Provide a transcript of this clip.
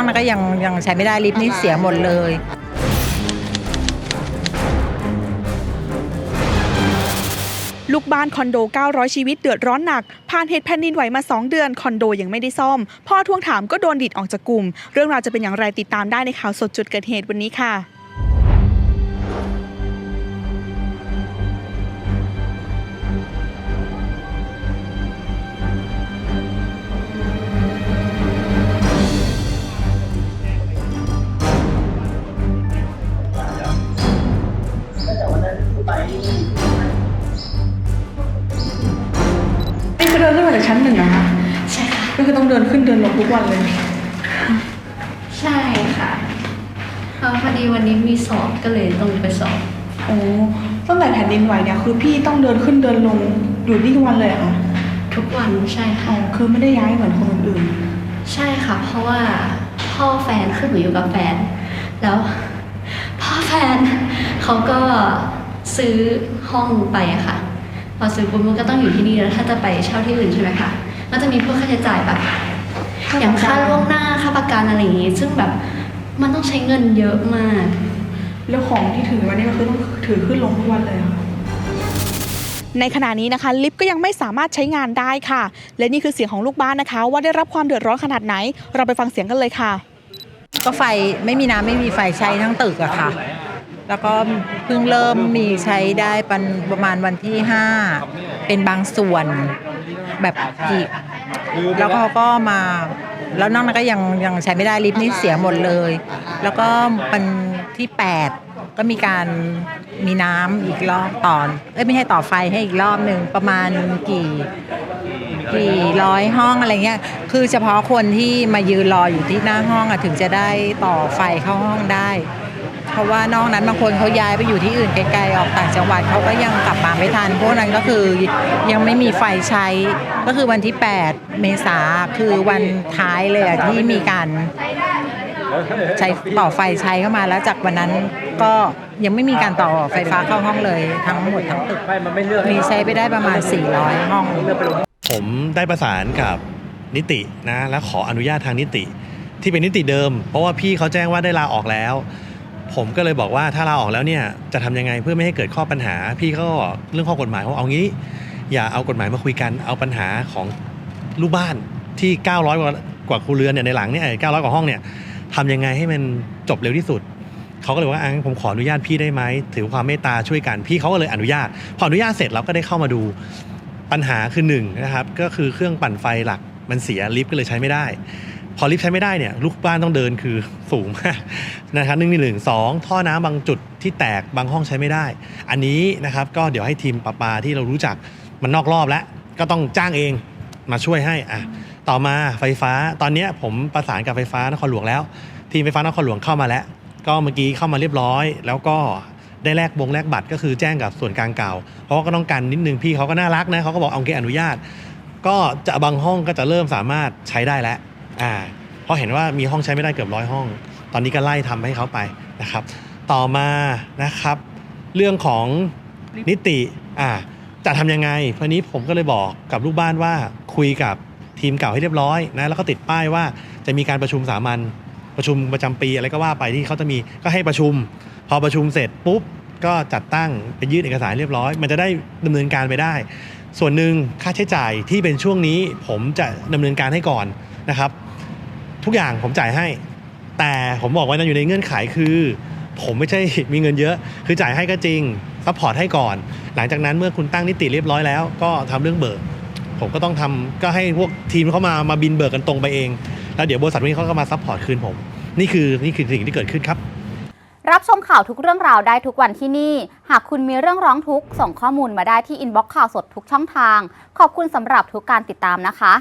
อกนั้นก็ยังยังใช้ไม่ได้ลิฟต์นี่เสียหมดเลยลูกบ้านคอนโด 900 ชีวิตเดือดร้อนหนัก ผ่านเหตุแผ่นดินไหวมา 2 เดือน คอนโดยังไม่ได้ซ่อม พ่อทวงถามก็โดนดิดออกจากกลุ่ม เรื่องราวจะเป็นอย่างไรติดตามได้ในข่าวสดจุดเกิดเหตุวันนี้ค่ะ เดินขึ้นมาจากชั้นหนึ่งนะคะใช่ค่ะ ก็คือต้องเดินขึ้นเดินลงทุกวันเลย ใช่ค่ะเพราะพอดีวันนี้มีสอบก็เลยต้องไปสอบ โอ้ตั้งแต่แผ่นดินไหวเนี่ยคือพี่ต้องเดินขึ้นเดินลงอยู่นี่ทุกวันเลยเหรอค่ะทุกวันใช่อ๋ค่ะอคือไม่ได้ย้ายเหมือนคนอื่นใช่ค่ะ เพราะว่าพ่อแฟนคือหนูอยู่กับแฟน แล้วพ่อแฟนเขาก็ซื้อห้องไปอะค่ะ พอซื้อปุ๊บมันก็ต้องอยู่ที่นี่แล้วถ้าจะไปเช่าที่อื่นใช่ไหมคะมันจะมีพวกค่าใช้จ่ายแบบๆอย่างค่าล่วงหน้าค่าประกันอะไรอย่างงี้ ซึ่งแบบมันต้องใช้เงินเยอะมาก แล้วของที่ถือมานี่ก็คือต้องถือขึ้นลงทุกวันเลยเหรอค่ะในขณะนี้นะคะลิฟต์ก็ยังไม่สามารถใช้งานได้ค่ะ และนี่คือเสียงของลูกบ้านนะคะ ว่าได้รับความเดือดร้อนขนาดไหน เราไปฟังเสียงกันเลยค่ะ ก็ไฟไม่มีน้ำไม่มีไฟใช้ทั้งตึกอะค่ะ แล้วก็เพิ่งเริ่มมีใช้ได้ปประมาณวันที่ 5 เป็นบางส่วนแบบอีกแล้วเขาก็มาแล้วนอกนั้นก็ยังยังใช้ไม่ได้ลิฟต์นี่เสียหมดเลย แล้วก็เป็นที่ 8 ก็มีการมีน้ำอีกรอบตอนเอ้ยไม่ให้ต่อไฟให้อีกรอบหนึ่งประมาณกี่กี่ร้อยห้องอะไรเงี้ยคือเฉพาะคนที่มายืนรออยู่ที่หน้าห้องอะถึงจะได้ต่อไฟเข้าห้องได้ เพราะว่านอกนั้นบางคนเขาย้ายไปอยู่ที่อื่นไกลๆออกต่างจังหวัดเขาก็ยังกลับมาไม่ทันพวกนั้นก็คือยังไม่มีไฟใช้ ก็คือวันที่ 8 เมษาคือวันท้ายเลยอะที่มีการใช้ต่อไฟใช้เข้ามาแล้วจากวันนั้นก็ยังไม่มีการต่อไฟฟ้าเข้าห้องเลยทั้งหมดทั้งตึกมีใช้ไปได้ประมาณ 400 ห้อง ผมได้ประสานกับนิตินะและขออนุญาตทางนิติ ที่เป็นนิติเดิม เพราะว่าพี่เขาแจ้งว่าได้ลาออกแล้ว ผมก็เลยบอกว่าถ้าลาออกแล้วเนี่ยจะทำยังไงเพื่อไม่ให้เกิดข้อปัญหา พี่เขาก็เรื่องข้อกฎหมายเขาเอางี้ อย่าเอากฎหมายมาคุยกันเอาปัญหาของลูกบ้านที่ 900 กว่ากว่าครัวเรือนเนี่ยในหลังเนี่ย900กว่าห้องเนี่ยทำยังไงให้มันจบเร็วที่สุดเขาก็เลยว่าอะงั้นผมขออนุญาตพี่ได้ไหมถือความเมตตาช่วยกันพี่เขาก็เลยอนุญาต พออนุญาตเสร็จเราก็ได้เข้ามาดูปัญหาคือหนึ่งนะครับก็คือเครื่องปั่นไฟหลักมันเสียลิฟต์ก็เลยใช้ไม่ได้ พอลิฟต์ใช้ไม่ได้เนี่ยลูกบ้านต้องเดินคือสูงมากนะครับหนึ่งหนึ่งสองท่อน้ำบางจุดที่แตกบางห้องใช้ไม่ได้ อันนี้นะครับก็เดี๋ยวให้ทีมประปาที่เรารู้จักมันนอกรอบแล้ว ก็ต้องจ้างเองมาช่วยให้อะต่อมาไฟฟ้าตอนนี้ผมประสานกับไฟฟ้านครหลวงแล้ว ทีมไฟฟ้านครหลวงเข้ามาแล้ว ก็เมื่อกี้เข้ามาเรียบร้อย แล้วก็ได้แลกบงแลกบัตรก็คือแจ้งกับส่วนกลางเก่า เพราะว่าก็ต้องการนิดนึงพี่เขาก็น่ารักนะเขาก็บอกเอาเกอนุญาต ก็จะบางห้องก็จะเริ่มสามารถใช้ได้แล้ว อ่าเพราะเห็นว่ามีห้องใช้ไม่ได้เกือบร้อยห้อง ตอนนี้ก็ไล่ทำให้เขาไปนะครับ ต่อมานะครับ เรื่องของนิติอ่าจะทำยังไงเพราะนี้ผมก็เลยบอกกับลูกบ้านว่าคุยกับทีมเก่าให้เรียบร้อยนะแล้วก็ติดป้ายว่าจะมีการประชุมสามัญประชุมประจำปีอะไรก็ว่าไปที่เขาจะมีก็ให้ประชุม พอประชุมเสร็จปุ๊บก็จัดตั้งเป็นยื่นเอกสารเรียบร้อย มันจะได้ดำเนินการไปได้ ส่วนหนึ่งค่าใช้จ่ายที่เป็นช่วงนี้ ผมจะดำเนินการให้ก่อน นะครับ ทุกอย่างผมจ่ายให้ แต่ผมบอกไว้นะอยู่ในเงื่อนไขคือ ผมไม่ใช่มีเงินเยอะ คือจ่ายให้ก็จริงซัพพอร์ตให้ก่อน หลังจากนั้นเมื่อคุณตั้งนิติเรียบร้อยแล้ว ก็ทำเรื่องเบิก ผมก็ต้องทำก็ให้พวกทีมเขามามาบินเบิกกันตรงไปเอง แล้วเดี๋ยวบริษัทนี้เขาก็มาซัพพอร์ตคืนผม นี่คือนี่คือสิ่งที่เกิดขึ้นครับรับชมข่าวทุกเรื่องราวได้ทุกวันที่นี่ หากคุณมีเรื่องร้องทุกข์ ส่งข้อมูลมาได้ที่อินบ็อกซ์ข่าวสดทุกช่องทาง ขอบคุณสำหรับทุกการติดตามนะคะ